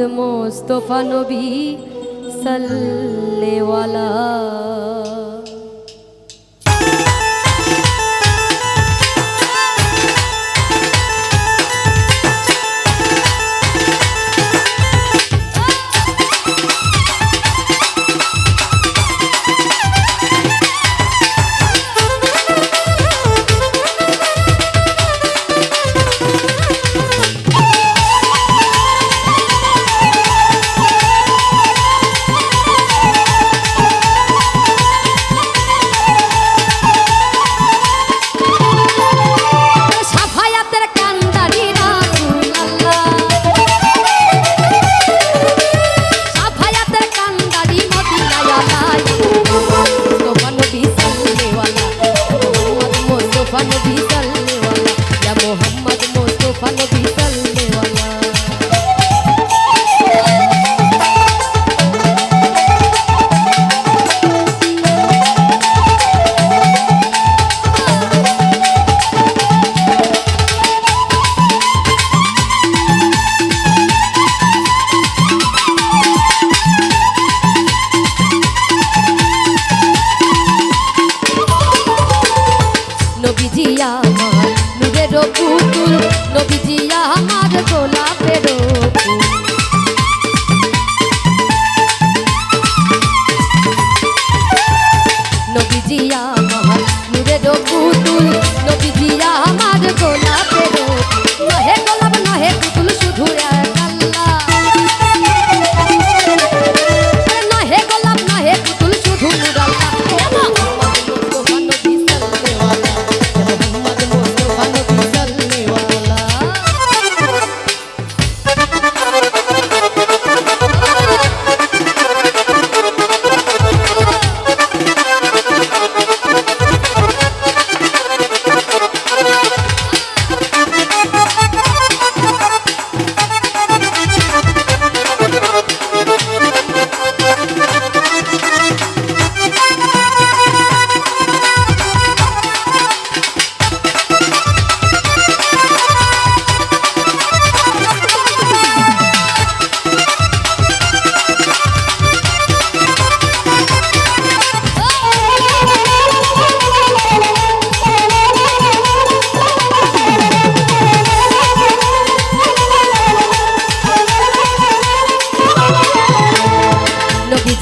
মোস্তফা নবী সাল্লেওয়ালা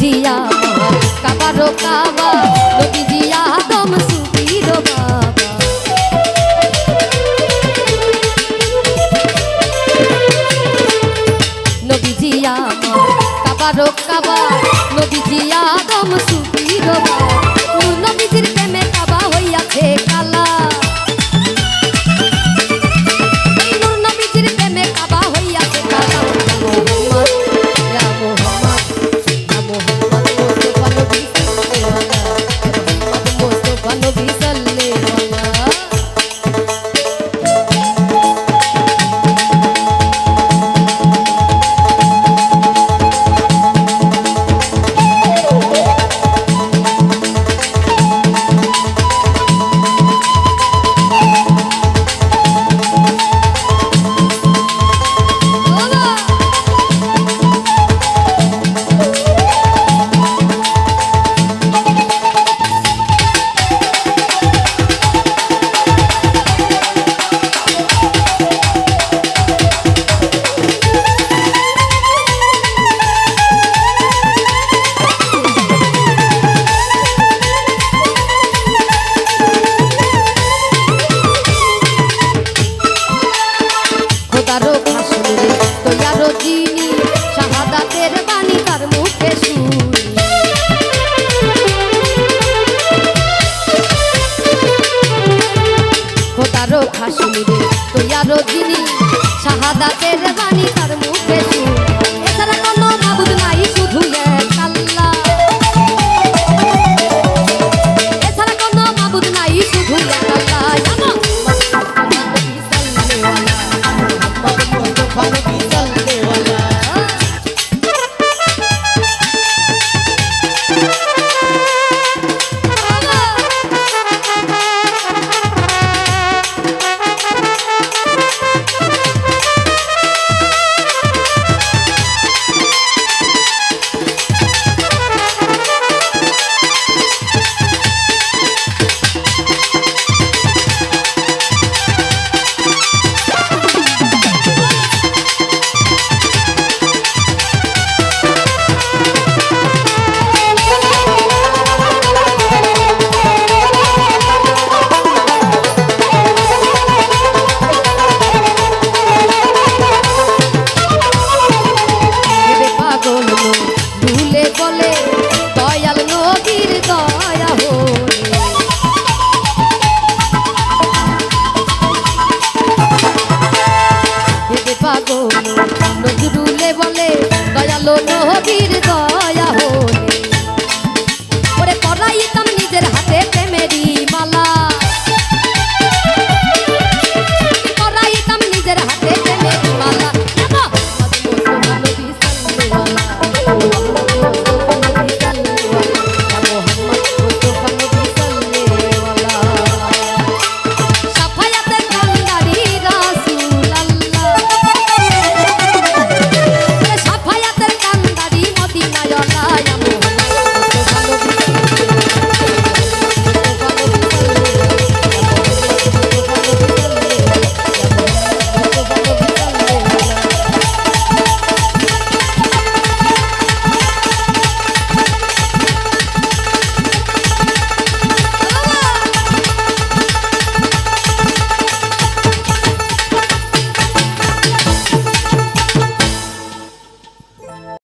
জিয়া কাবারো কাবা নবী জিয়া দম সুবীর বাবা। জিয়া কাবারো কাবা শাহাদাতের বাণী বলে বলে দয়াল নবীর দয়া হলে। পাগল নজরুলে বলে দয়াল নবীর দয়া